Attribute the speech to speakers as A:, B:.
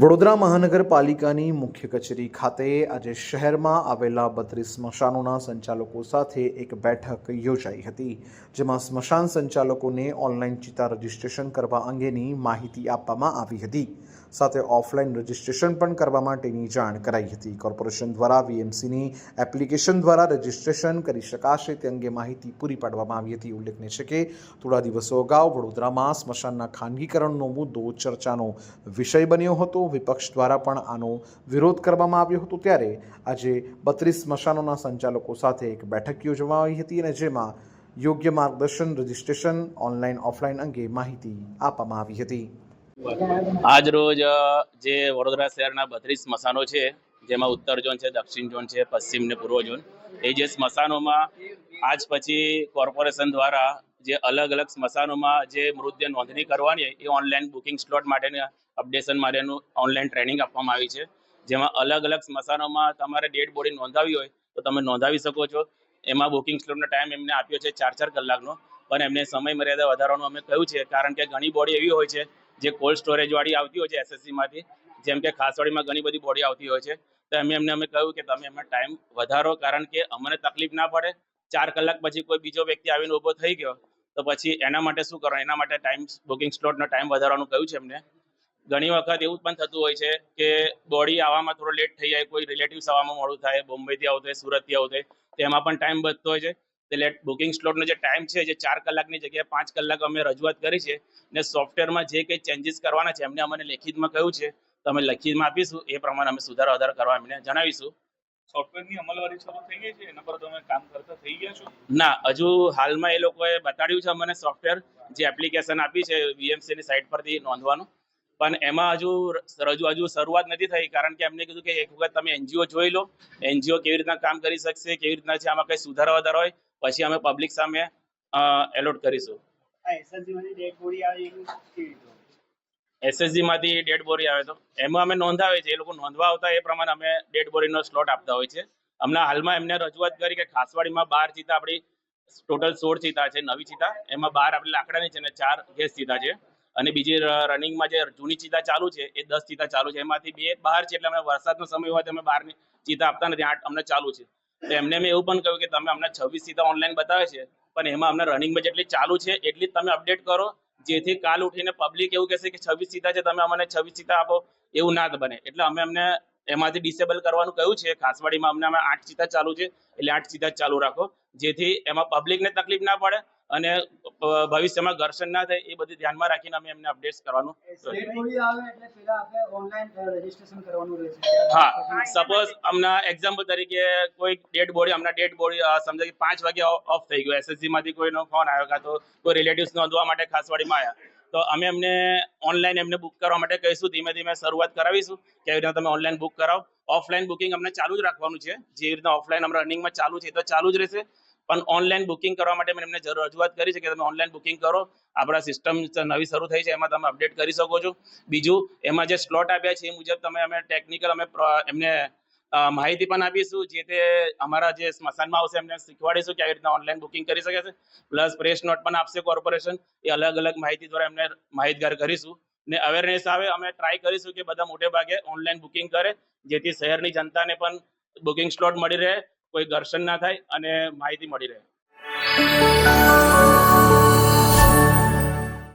A: વડોદરા મહાનગરપાલિકાની મુખ્ય કચેરી ખાતે આજે શહેરમાં આવેલા બત્રીસ સ્મશાનોના સંચાલકો સાથે એક બેઠક યોજાઈ હતી, જેમાં સ્મશાન સંચાલકોને ઓનલાઈન ચિતા રજીસ્ટ્રેશન કરવા અંગેની માહિતી આપવામાં આવી હતી. સાથે ઓફલાઈન રજીસ્ટ્રેશન પણ કરવા માટેની જાણ કરાઈ હતી. કોર્પોરેશન દ્વારા વીએમસીની એપ્લિકેશન દ્વારા રજીસ્ટ્રેશન કરી શકાશે તે અંગે માહિતી પૂરી પાડવામાં આવી હતી. ઉલ્લેખનીય છે કે થોડા દિવસો અગાઉ વડોદરામાં સ્મશાનના ખાનગીકરણનો મુદ્દો, ચર્ચાનો વિષય બન્યો હતો. વિપક્ષ દ્વારા પણ આનો વિરોધ કરવામાં આવ્યો હતો. ત્યારે આજે બત્રીસ સ્મશાનોના સંચાલકો સાથે એક બેઠક યોજવામાં આવી હતી અને જેમાં યોગ્ય માર્ગદર્શન, રજિસ્ટ્રેશન, ઓનલાઈન, ઓફલાઈન અંગે માહિતી આપવામાં આવી હતી.
B: આજ રોજ જે વડોદરા શહેરના બત્રીસ સ્મશાનો છે, જેમાં ઉત્તર ઝોન છે, દક્ષિણ ઝોન છે, પશ્ચિમ ને પૂર્વ ઝોન, એ જે સ્મશાનોમાં આજ પછી કોર્પોરેશન દ્વારા જે અલગ અલગ સ્મશાનોમાં જે મૃતદેહ નોંધણી કરવાની એ ઓનલાઈન બુકિંગ સ્લોટ માટેની અપડેશન માટેનું ઓનલાઈન ટ્રેનિંગ આપવામાં આવી છે. જેમાં અલગ અલગ સ્મશાનોમાં તમારે ડેડ બોડી નોંધાવી હોય, તો તમે નોંધાવી શકો છો. એમાં બુકિંગ સ્લોટનો ટાઈમ એમને આપ્યો છે ચાર ચાર કલાકનો, પણ એમને સમય મર્યાદા વધારવાનું અમે કહ્યું છે, કારણ કે ઘણી બોડી એવી હોય છે જે કોલ્ડ સ્ટોરેજ વાળી આવતી હોય છે એસએસસીમાંથી માંથી, જેમ કે ખાસવાડીમાં ઘણી બધી બોડી આવતી હોય છે, તો એમ એમને અમે કહ્યું કે તમે એમનો ટાઈમ વધારો, કારણ કે અમને તકલીફ ના પડે. ચાર કલાક પછી કોઈ બીજો વ્યક્તિ આવીને ઊભો થઈ ગયો, તો પછી એના માટે શું કરવાનું એના માટે ટાઈમ બુકિંગ સ્લોટનો ટાઈમ વધારવાનું કહ્યું છે એમને. ઘણી વખત એવું પણ થતું હોય છે કે બોડી આવવામાં થોડો લેટ થઈ જાય, કોઈ રિલેટિવ્સ આવવામાં મોડું થાય, બોમ્બેથી આવતું હોય, સુરતથી આવતું હોય, તો એમાં પણ ટાઈમ બચતો હોય છે. એટલે બુકિંગ સ્લોટનો જે ટાઈમ છે જે ચાર કલાકની જગ્યાએ પાંચ કલાક અમે રજૂઆત કરી છે ને સોફ્ટવેરમાં જે કંઈ ચેન્જીસ કરવાના છે એમને અમને લેખિતમાં કહ્યું છે તો અમે લેખિતમાં આપીશું એ પ્રમાણે અમે સુધારો વધારો કરવા એમને જણાવીશું.
C: સોફ્ટવેરની અમલવારી શરૂ થઈ ગઈ છે? એના પર તમે કામ કરતા થઈ ગયા છો?
B: ના હજુ હાલમાં એ લોકોએ બતાડ્યું છે અમને સોફ્ટવેર જે એપ્લિકેશન આપી છે વીએમસીની ની સાઇટ પરથી નોંધવાનું. પણ એમાં હજુ હજુ હજુ શરૂઆત નથી થઈ કારણ કે એમને કીધું કે એક વખત તમે એનજીઓ જોઈ લો એનજીઓ કેવી રીતના કામ કરી શકશે કેવી રીતના છે આમાં કઈ સુધારા વધારા હોય પછી અમે પબ્લિક સામે એલોટ કરીશું.
D: એસએસજી માંથી ડેડ બોરી આવે
B: તો એમાં અમે નોંધાવે છે એ લોકો નોંધવા આવતા એ પ્રમાણે અમે ડેડ બોરીનો સ્લોટ આપતા હોય છે. હમણાં હાલમાં એમને રજૂઆત કરી કે ખાસવાડીમાં બાર ચીતા આપણી ટોટલ સોળ ચીતા છે નવી ચીતા. એમાં બાર આપણી લાકડાની છે અને ચાર ગેસ ચિતા છે. અને બીજી રનિંગમાં જે જૂની ચીતા ચાલુ છે એ દસ ચિતા ચાલુ છે. એમાંથી બે બહાર છે એટલે અમે વરસાદનો સમય હોય તો અમે બહારની ચિતા આપતા નથી. આઠ અમને ચાલુ છે. એમને મેં એવું પણ કહ્યું કે તમે અમને છવ્વીસ સીધા ઓનલાઈન બતાવે છે, પણ એમાં અમને રનિંગમાં જેટલી ચાલુ છે, એટલી તમે અપડેટ કરો, જેથી કાલ ઉઠીને પબ્લિક એવું કહેશે કે છવ્વીસ સીધા છે, તમે અમને છવ્વીસ સીધા આપો, એવું ના બને. એટલે અમે અમને એમાંથી ડિસેબલ કરવાનું કહ્યું છે, ખાસવાડીમાં અમને અમે આઠ સીધા ચાલુ છે, એટલે આઠ સીધા ચાલુ રાખો, જેથી એમાં પબ્લિકને તકલીફ ના પડે અને ભવિષ્યમાં ઘર્ષણ ના થાય એ બધું ધ્યાનમાં રાખીને અમે એમને અપડેટ્સ કરવાનું હા સપોઝ હમણાં એક્ઝામ્પલ તરીકે કોઈ ડેડ બોડી હમણાં ડેડ બોડી સમજો કે પાંચ વાગે ઓફ થઈ ગયો. એસએસસી માંથી કોઈનો ફોન આવ્યો કાં તો કોઈ રિલેટિવ્સ નોંધવા માટે ખાસવાડીમાં આવ્યા. તો અમે એમને ઓનલાઈન એમને બુક કરવા માટે કહીશું ધીમે ધીમે શરૂઆત કરાવીશું. કેવી રીતે તમે ઓનલાઈન બુક કરાવો. ઓફલાઈન બુકિંગ અમને ચાલુ જ રાખવાનું છે. જે રીતના ઓફલાઈન અમે રનિંગમાં ચાલુ છે તો ચાલુ જ રહેશે. પણ ઓનલાઈન બુકિંગ કરવા માટે મેં એમને જરૂર રજૂઆત કરી છે કે તમે ઓનલાઈન બુકિંગ કરો. આપણા સિસ્ટમ નવી શરૂ થઈ છે, એમાં તમે અપડેટ કરી શકો છો. બીજું, એમાં જે સ્લોટ આપ્યા છે, એ મુજબ તમે અમે ટેકનિકલ અમે એમને માહિતી પણ આપીશું, જે તે અમારા જે સ્મશાનમાં આવશે, એમને શીખવાડીશું કે આવી રીતના ઓનલાઈન બુકિંગ કરી શકે છે. પ્લસ પ્રેસ નોટ પણ આપશે કોર્પોરેશન એ અલગ અલગ માહિતી દ્વારા એમને માહિતગાર કરીશું. ને અવેરનેસ આવે, અમે ટ્રાય કરીશું કે બધા મોટે ભાગે ઓનલાઈન બુકિંગ કરે, જેથી શહેરની જનતાને પણ બુકિંગ સ્લોટ મળી રહે. કોઈ ઘર્ષણ ના થાય અને માહિતી મળી રહે.